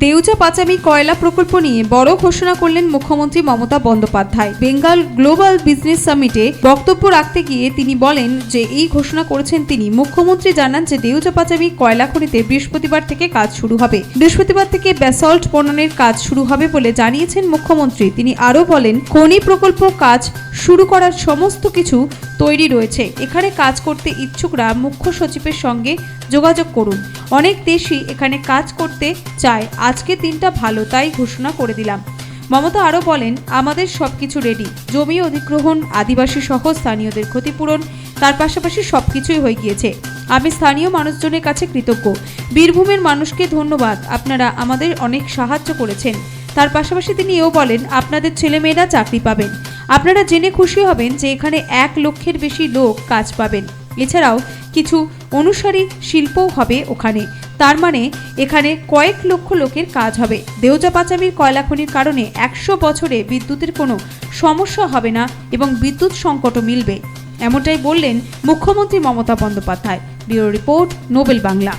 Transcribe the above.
দেউচা পাচামি কয়লা প্রকল্প নিয়ে বড় ঘোষণা করলেন মুখ্যমন্ত্রী Mamata Bandyopadhyay. Bengal global business সামিটে বক্তব্য রাখতে গিয়ে তিনি বলেন যে, এই ঘোষণা করেছেন তিনি। মুখ্যমন্ত্রী জানান যে দেউচা পাচামি কয়লা খনিতে বৃহস্পতিবার থেকে কাজ শুরু হবে। বৃহস্পতিবার থেকে ব্যাসল্ট বননের কাজ শুরু হবে বলে জানিয়েছেন মুখ্যমন্ত্রী। তিনি আরও বলেন, খনি প্রকল্প কাজ শুরু করার সমস্ত কিছু তৈরি রয়েছে। এখানে কাজ করতে ইচ্ছুকরা মুখ্য সচিবের সঙ্গে যোগাযোগ করুন। অনেক দেশই এখানে কাজ করতে চায়। আজকে দিনটা ভালো তাই ঘোষণা করে দিলাম। মমতা আরও বলেন, আমাদের সব কিছু রেডি জমি অধিগ্রহণ, আদিবাসী সহ স্থানীয়দের ক্ষতিপূরণ, তার পাশাপাশি সব কিছুই হয়ে গিয়েছে। আমি স্থানীয় মানুষজনের কাছে কৃতজ্ঞ। বীরভূমের মানুষকে ধন্যবাদ। আপনারা আমাদের অনেক সাহায্য করেছেন। তার পাশাপাশি তিনি এও বলেন, আপনাদের ছেলেমেয়েরা চাকরি পাবেন। আপনারা জেনে খুশি হবেন যে এখানে এক লক্ষের বেশি লোক কাজ পাবেন। এছাড়াও কিছু অনুসারী শিল্পও হবে ওখানে। তার মানে এখানে কয়েক লক্ষ লোকের কাজ হবে। দেওজা পাচামির কয়লা খনির কারণে একশো বছরে বিদ্যুতের কোনো সমস্যা হবে না এবং বিদ্যুৎ সংকটও মিলবে। এমনটাই বললেন মুখ্যমন্ত্রী Mamata Bandyopadhyay. Bureau report Nobel Bangla.